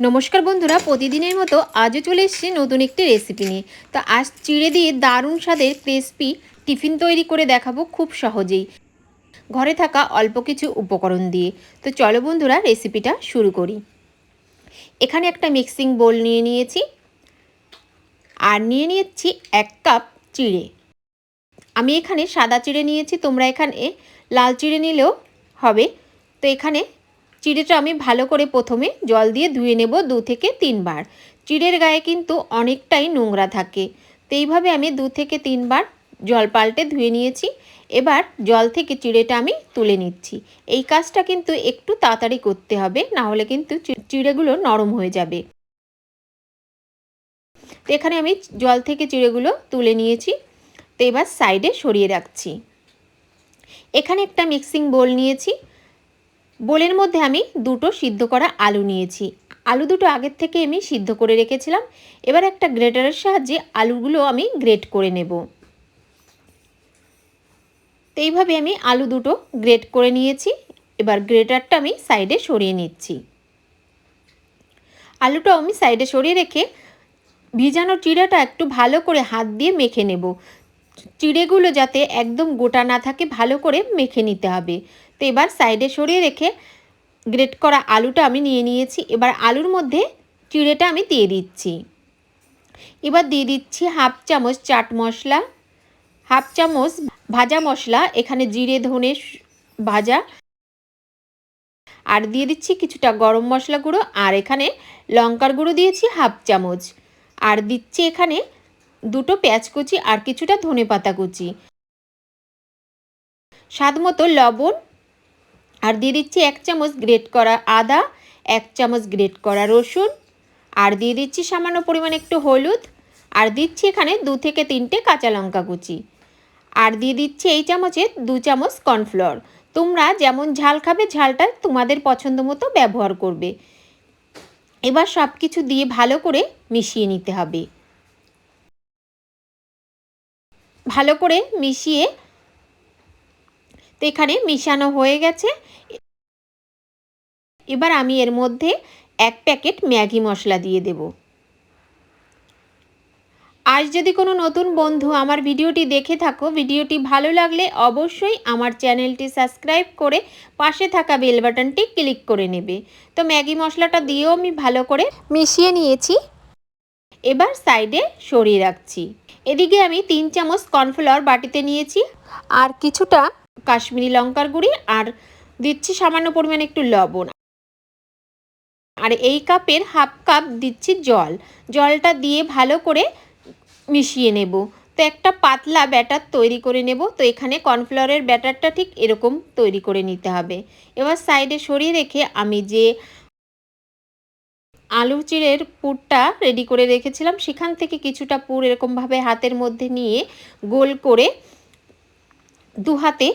নমস্কার বন্ধুরা, প্রতিদিনের মতো আজও চলে এসেছি নতুন একটি রেসিপি নিয়ে। তো আজ চিড়ে দিয়ে দারুণ স্বাদের ক্রিসপি টিফিন তৈরি করে দেখাবো খুব সহজেই। ঘরে থাকা অল্প কিছু উপকরণ দিয়ে। তো চলো বন্ধুরা রেসিপিটা শুরু করি। এখানে একটা মিক্সিং বোল নিয়ে নিয়েছি। আর নিয়ে নিয়েছি এক কাপ চিড়ে। আমি এখানে সাদা চিড়ে নিয়েছি, তোমরা এখানে লাল চিড়ে নিলেও হবে। তো এখানে চিড়েটা আমি ভালো করে প্রথমে জল দিয়ে ধুয়ে নেব দু থেকে তিনবার। চিড়ের গায়ে কিন্তু অনেকটাই নোংরা থাকে। তো এইভাবে আমি দু থেকে তিনবার জল পাল্টে ধুয়ে নিয়েছি। এবার জল থেকে চিড়েটা আমি তুলে নিচ্ছি। এই কাজটা কিন্তু একটু তাড়াতাড়ি করতে হবে, না হলে কিন্তু চিড়েগুলো নরম হয়ে যাবে। তো এখানে আমি জল থেকে চিড়েগুলো তুলে নিয়েছি। তো এবার সাইডে সরিয়ে রাখছি। এখানে একটা মিক্সিং বোল নিয়েছি। বোলের মধ্যে আমি দুটো সিদ্ধ করা আলু নিয়েছি। আলু দুটো আগের থেকে আমি সিদ্ধ করে রেখেছিলাম। এবার একটা গ্রেটারের সাহায্যে আলুগুলো আমি গ্রেট করে নেব। তো এইভাবে আমি আলু দুটো গ্রেট করে নিয়েছি। এবার গ্রেটারটা আমি সাইডে সরিয়ে নিচ্ছি। আলুটাও আমি সাইডে সরিয়ে রেখে ভিজানো চিড়াটা একটু ভালো করে হাত দিয়ে মেখে নেব। চিড়েগুলো যাতে একদম গোটা না থাকে, ভালো করে মেখে নিতে হবে। তো এবার সাইডে সরিয়ে রেখে গ্রেট করা আলুটা আমি নিয়ে নিয়েছি। এবার আলুর মধ্যে চিড়েটা আমি দিয়ে দিচ্ছি। এবার দিয়ে দিচ্ছি হাফ চামচ চাট মশলা, হাফ চামচ ভাজা মশলা, এখানে জিরে, ধনে ভাজা। আর দিয়ে দিচ্ছি কিছুটা গরম মশলা গুঁড়ো, আর এখানে লঙ্কার গুঁড়ো দিয়েছি হাফ চামচ। আর দিচ্ছি এখানে দুটো পেঁয়াজ কুচি আর কিছুটা ধনে পাতা কুচি। স্বাদ মতো লবণ আর দিয়ে দিচ্ছি এক চামচ গ্রেট করা আদা, এক চামচ গ্রেট করা রসুন, আর দিয়ে দিচ্ছি সামান্য পরিমাণ একটু হলুদ, আর দিচ্ছি এখানে দু থেকে তিনটে কাঁচা লঙ্কা কুচি। আর দিয়ে দিচ্ছি এই চামচে দু চামচ কর্নফ্লোর। তোমরা যেমন ঝাল খাবে, ঝালটা তোমাদের পছন্দ মতো ব্যবহার করবে। এবার সব কিছু দিয়ে ভালো করে মিশিয়ে নিতে হবে। ভালো করে মিশিয়ে তো এখানে মিশানো হয়ে গেছে। এবার আমি এর মধ্যে এক প্যাকেট ম্যাগি মশলা দিয়ে দেব। আজ যদি কোনো নতুন বন্ধু আমার ভিডিওটি দেখে থাকো, ভিডিওটি ভালো লাগলে অবশ্যই আমার চ্যানেলটি সাবস্ক্রাইব করে পাশে থাকা বেল বাটনটি ক্লিক করে নেবে। তো ম্যাগি মশলাটা দিয়েও আমি ভালো করে মিশিয়ে নিয়েছি। এবার সাইডে সরিয়ে রাখছি। এদিকে আমি তিন চামচ কর্নফ্লাওয়ার বাটিতে নিয়েছি। আর কিছুটা কাশ্মীরি লঙ্কার গুঁড়ি আর দিচ্ছি সামান্য পরিমাণে একটু লবণ। আর এই কাপের হাফ কাপ দিচ্ছি জল। জলটা দিয়ে ভালো করে মিশিয়ে নেব। তো একটা পাতলা ব্যাটার তৈরি করে নেব। তো এখানে কর্নফ্লাওয়ারের ব্যাটারটা ঠিক এরকম তৈরি করে নিতে হবে। এবার সাইডে সরিয়ে রেখে আমি যে আলু চিড়ের পুরটা রেডি করে রেখেছিলাম, সেখান থেকে কিছুটা পুর এরকমভাবে হাতের মধ্যে নিয়ে গোল করে দু হাতে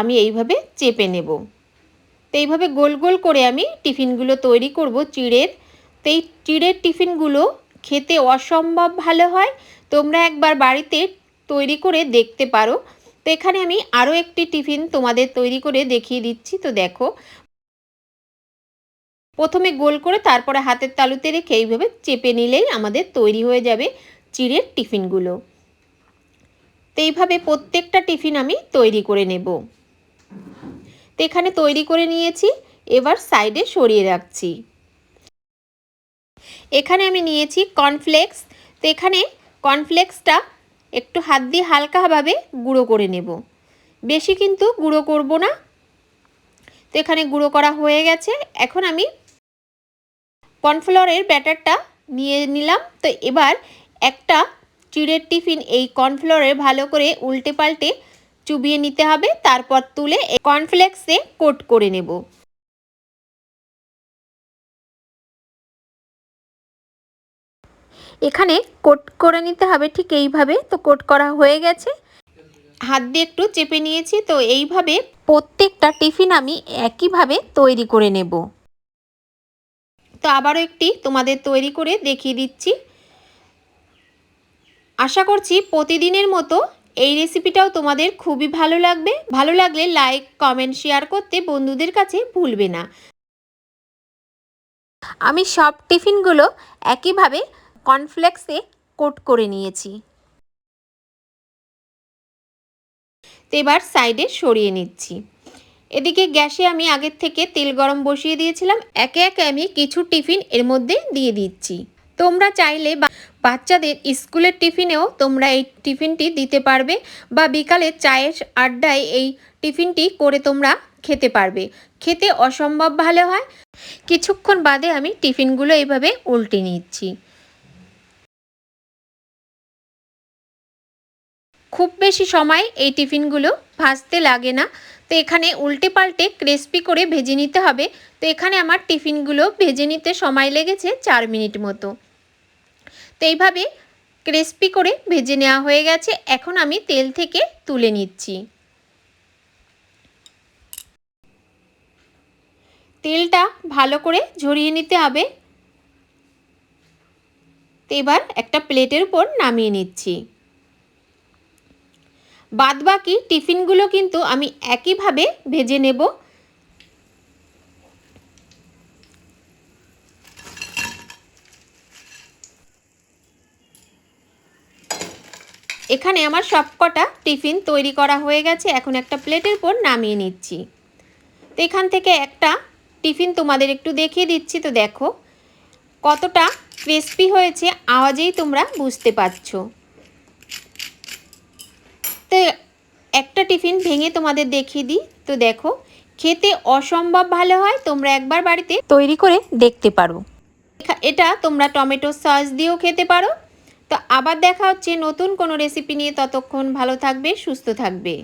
আমি এইভাবে চেপে নেব। তো এইভাবে গোল গোল করে আমি টিফিনগুলো তৈরি করব চিড়ের। তো এই চিড়ের টিফিনগুলো খেতে অসম্ভব ভালো হয়। তোমরা একবার বাড়িতে তৈরি করে দেখতে পারো। তো এখানে আমি আরও একটি টিফিন তোমাদের তৈরি করে দেখিয়ে দিচ্ছি। তো দেখো। প্রথমে গোল করে তারপরে হাতের তালুতে রেখে এইভাবে চেপে নিলেই আমাদের তৈরি হয়ে যাবে চিড়ের টিফিনগুলো। তো এইভাবে প্রত্যেকটা টিফিন আমি তৈরি করে নেব। তো এখানে তৈরি করে নিয়েছি। এবার সাইডে সরিয়ে রাখছি। এখানে আমি নিয়েছি কর্নফ্লেক্স। তো এখানে কর্নফ্লেক্সটা একটু হাত দিয়ে হালকাভাবে গুঁড়ো করে নেব। বেশি কিন্তু গুঁড়ো করব না। তো এখানে গুঁড়ো করা হয়ে গেছে। এখন আমি কর্নফ্লোরের ব্যাটারটা নিয়ে নিলাম। তো এবার একটা চিড়ের টিফিন এই কর্নফ্লাওয়ারে ভালো করে উল্টে পাল্টে চুবিয়ে নিতে হবে, তারপর তুলে কর্নফ্লেক্সে কোট করে নেব। এখানে কোট করে নিতে হবে ঠিক এইভাবে, তো কোট করা হয়ে গেছে। হাত দিয়ে একটু চেপে নিয়েছি, তো এইভাবে প্রত্যেকটা টিফিন আমি একইভাবে তৈরি করে নেব। তো আবারও একটি তোমাদের তৈরি করে দেখিয়ে দিচ্ছি। আশা করছি প্রতিদিনের মতো এই রেসিপিটাও তোমাদের খুবই ভালো লাগবে। ভালো লাগলে লাইক কমেন্ট শেয়ার করতে বন্ধুদের কাছে ভুলবে না। আমি সব টিফিনগুলো একইভাবে কর্নফ্লেক্সে কোট করে নিয়েছি। তো এবার সাইডে সরিয়ে নিচ্ছি। এদিকে গ্যাসে আমি আগের থেকে তেল গরম বসিয়ে দিয়েছিলাম। একে একে আমি কিছু টিফিন এর মধ্যে দিয়ে দিচ্ছি। তোমরা চাইলে বাচ্চাদের স্কুলের টিফিনেও তোমরা এই টিফিনটি দিতে পারবে বা বিকালে চায়ের আড্ডায় এই টিফিনটি করে তোমরা খেতে পারবে। খেতে অসম্ভব ভালো হয়। কিছুক্ষণ বাদে আমি টিফিনগুলো এইভাবে উল্টে নিচ্ছি। খুব বেশি সময় এই টিফিনগুলো ভাজতে লাগে না। তো এখানে উল্টে পাল্টে ক্রেসপি করে ভেজে নিতে হবে। তো এখানে আমার টিফিনগুলো ভেজে নিতে সময় লেগেছে চার মিনিট মতো। তো এইভাবে ক্রিস্পি করে ভেজে নেওয়া হয়ে গেছে। এখন আমি তেল থেকে তুলে নিচ্ছি। তেলটা ভালো করে ঝরিয়ে নিতে হবে। তো এবার একটা প্লেটের উপর নামিয়ে নিচ্ছি। বাদবাকি টিফিনগুলো কিন্তু আমি একইভাবে ভেজে নেব। এখানে আমার সবকটা টিফিন তৈরি করা হয়ে গেছে। এখন একটা প্লেটের পর নামিয়ে নিচ্ছি। তো এখান থেকে একটা টিফিন তোমাদের একটু দেখিয়ে দিচ্ছি। তো দেখো, কতটা ক্রিস্পি হয়েছে আওয়াজেই তোমরা বুঝতে পারছ। তো একটা টিফিন ভেঙে তোমাদের দেখিয়ে দিই। তো দেখো, খেতে অসম্ভব ভালো হয়, তোমরা একবার বাড়িতে তৈরি করে দেখতে পারো। এটা তোমরা টমেটো সস দিয়েও খেতে পারো। তো আবার দেখা হচ্ছে নতুন কোনো রেসিপি নিয়ে। ততক্ষণ ভালো থাকবে সুস্থ থাকবে।